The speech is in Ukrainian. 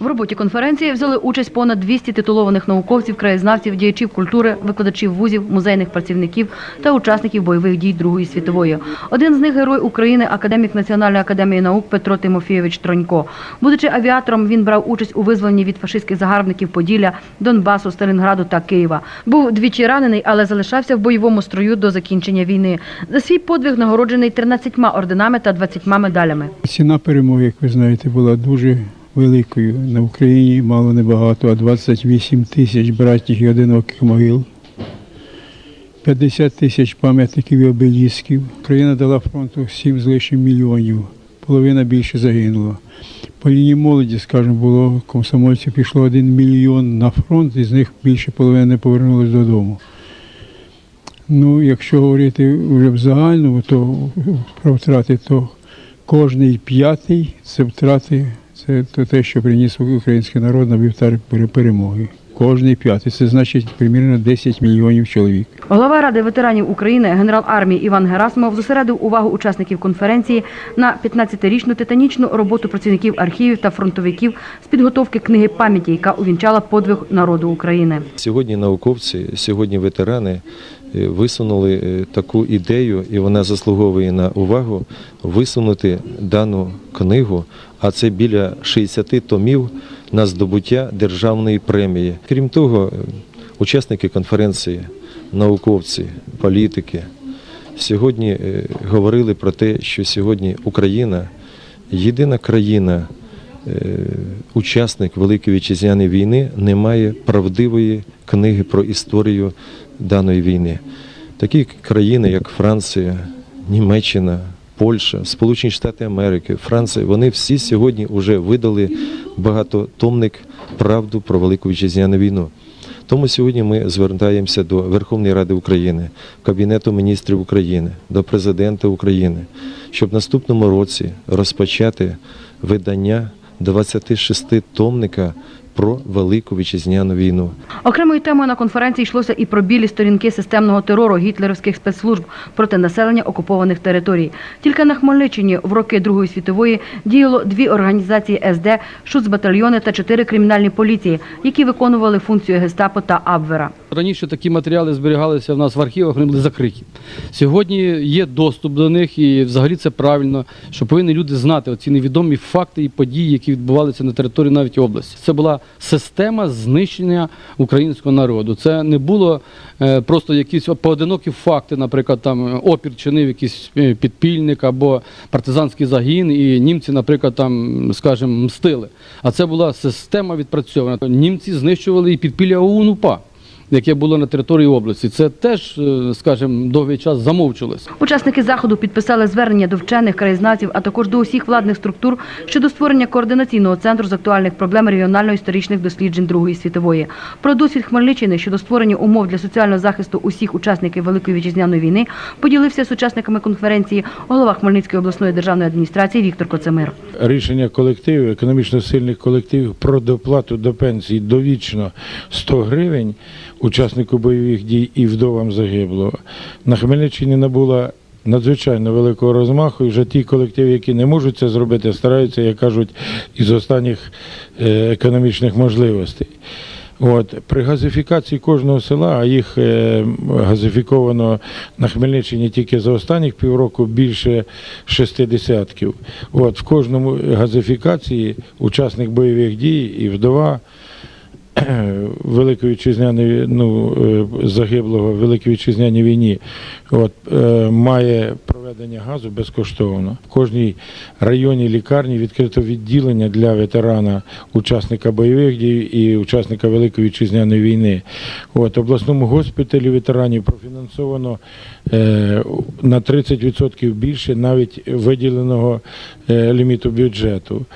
В роботі конференції взяли участь понад 200 титулованих науковців, краєзнавців, діячів культури, викладачів вузів, музейних працівників та учасників бойових дій Другої світової. Один з них герой України, академік Національної академії наук Петро Тимофійович Тронько. Будучи авіатором, він брав участь у визволенні від фашистських загарбників Поділля, Донбасу, Сталінграду та Києва. Був двічі ранений, але залишався в бойовому строю до закінчення війни. За свій подвиг нагороджений 13 орденами та 20 медалями. Ціна перемоги, як ви знаєте, була дуже великою. На Україні мало небагато, а 28 тисяч братніх і одиноких могил, 50 тисяч пам'ятників і обелісків. Україна дала фронту 7 з лишнім мільйонів, половина більше загинула. По лінії молоді, скажімо, було комсомольців пішло 1 мільйон на фронт, із них більше половини не повернулись додому. Ну, якщо говорити вже в загальному, то про втрати, то кожний п'ятий це втрати, це те, що приніс український народ на вівтар пере- перемоги. Кожний п'ятий, це значить примірно 10 мільйонів чоловік. Голова Ради ветеранів України, генерал армії Іван Герасимов зосередив увагу учасників конференції на 15-річну титанічну роботу працівників архівів та фронтовиків з підготовки книги пам'яті, яка увінчала подвиг народу України. Сьогодні науковці, сьогодні ветерани е, висунули е, таку ідею, і вона заслуговує на увагу висунути дану книгу, а це біля 60 томів на здобуття державної премії. Крім того, е, учасники конференції, науковці, політики сьогодні е, говорили про те, що сьогодні Україна єдина країна. е, Учасник Великої вітчизняної війни не має правдивої книги про історію даної війни. Такі країни, як Франція, Німеччина, Польща, Сполучені Штати Америки, Франція, вони всі сьогодні вже видали багатотомник правду про Велику вітчизняну війну. Тому сьогодні ми звертаємося до Верховної Ради України, Кабінету міністрів України, до президента України, щоб в наступному році розпочати видання 26 томника про Велику вітчизняну війну. Окремою темою на конференції йшлося і про білі сторінки системного терору гітлерівських спецслужб проти населення окупованих територій. Тільки на Хмельниччині в роки Другої світової діяло дві організації СД, шуцбатальйони та чотири кримінальні поліції, які виконували функцію гестапо та Абвера. Раніше такі матеріали зберігалися в нас в архівах, вони були закриті. Сьогодні є доступ до них, і взагалі це правильно, що повинні люди знати оці невідомі факти і події, які відбувалися на території навіть області. Це була система знищення українського народу. Це не було е, просто якісь поодинокі факти, наприклад, там е, опір чинив якийсь е, підпільник або партизанський загін, і німці, наприклад, там, скажімо, мстили. А це була система відпрацьована. Німці знищували і підпілля ОУН-УПА яке було на території області. Це теж, е, скажімо, довгий час замовчувалось. Учасники заходу підписали звернення до вчених краєзнавців, а також до усіх владних структур щодо створення координаційного центру з актуальних проблем регіонально-історичних досліджень Другої світової. Про досвід Хмельниччини щодо створення умов для соціального захисту усіх учасників Великої вітчизняної війни поділився з учасниками конференції голова Хмельницької обласної державної адміністрації Віктор Коцемир. рішення колективів, економічно сильних колективів про доплату до пенсії довічно 100 гривень учаснику бойових дій і вдовам загиблого на Хмельниччині набула надзвичайно великого розмаху. І вже ті колективи, які не можуть це зробити, стараються, як кажуть, із останніх е, економічних можливостей. От при газифікації кожного села, а їх е, газифіковано на Хмельниччині тільки за останніх півроку більше шести десятків. От в кожному газифікації учасник бойових дій і вдова. Великої вітчизняної ну, е, загиблого в Великій вітчизняній війні от, е, має проведення газу безкоштовно. В кожній районній лікарні відкрито відділення для ветерана, учасника бойових дій і учасника Великої вітчизняної війни. От, обласному госпіталі ветеранів профінансовано е, на 30% більше навіть виділеного е, ліміту бюджету.